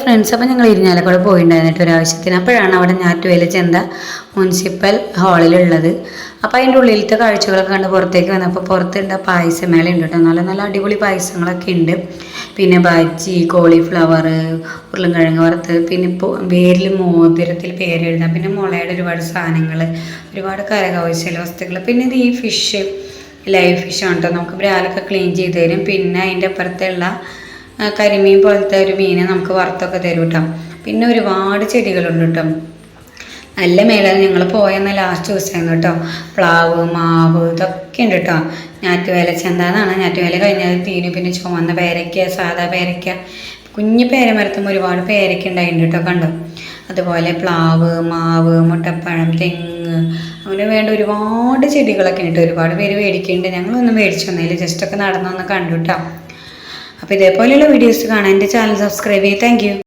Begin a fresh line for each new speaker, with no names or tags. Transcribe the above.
Friends അപ്പം ഞങ്ങൾ ഇരിഞ്ഞാലക്കുട ഒരു ആവശ്യത്തിന് അപ്പോഴാണ് അവിടെ ഞാറ്റുവേല ചെന്ത മുനിസിപ്പൽ ഹാളിലുള്ളത്. അപ്പോൾ അതിന്റെ ഉള്ളിലത്തെ കാഴ്ചകളൊക്കെ കണ്ട് പുറത്തേക്ക് വന്നപ്പോൾ പുറത്തുണ്ട് പായസമേള ഉണ്ട് കേട്ടോ. നല്ല നല്ല അടിപൊളി പായസങ്ങളൊക്കെ ഉണ്ട്. പിന്നെ ബജ്ജി കോളിഫ്ലവർ ഉരുളൻകിഴങ്ങ് വറുത്ത് പിന്നെ ഇപ്പോൾ പേരിൽ മോതിരത്തിൽ പേരെഴുതാം പിന്നെ മുളയുടെ ഒരുപാട് സാധനങ്ങൾ ഒരുപാട് കരകൗശല വസ്തുക്കൾ. പിന്നെ ഇത് ഈ ഫിഷ് ലൈവ് ഫിഷാണ് കേട്ടോ. നമുക്ക് ബ്രാലൊക്കെ ക്ലീൻ ചെയ്ത് തരും. പിന്നെ അതിന്റെ അപ്പുറത്തുള്ള കരിമീൻ പോലത്തെ ഒരു മീനെ നമുക്ക് വറുത്തൊക്കെ തരും കേട്ടോ പിന്നെ ഒരുപാട് ചെടികളുണ്ട് കേട്ടോ നല്ല മേലെ ഞങ്ങൾ പോയെന്ന ലാസ്റ്റ് ദിവസമായിരുന്നു കേട്ടോ പ്ലാവ് മാവ് ഇതൊക്കെ ഉണ്ട് കേട്ടോ ഞാറ്റുവേല ചെന്താന്നാണ് ഞാറ്റുവേല കഴിഞ്ഞാൽ തീരും. പിന്നെ ചുവന്ന പേരയ്ക്ക സാധാ പേരയ്ക്ക കുഞ്ഞു പേരമരത്തുമ്പോൾ ഒരുപാട് പേരയ്ക്ക ഉണ്ടായിട്ടുണ്ട് കേട്ടോ കണ്ടോ. അതുപോലെ പ്ലാവ് മാവ് മുട്ടപ്പഴം തെങ്ങ് അങ്ങനെ വേണ്ട ഒരുപാട് ചെടികളൊക്കെ ഉണ്ട് ഒരുപാട് പേര് മേടിക്കുന്നുണ്ട് ഞങ്ങളൊന്നും മേടിച്ചു ജസ്റ്റ് ഒക്കെ നടന്നൊന്ന് കണ്ടു കേട്ടോ അപ്പോൾ ഇതേപോലെയുള്ള വീഡിയോസ് കാണാൻ എന്റെ ചാനൽ സബ്സ്ക്രൈബ് ചെയ്യും. താങ്ക്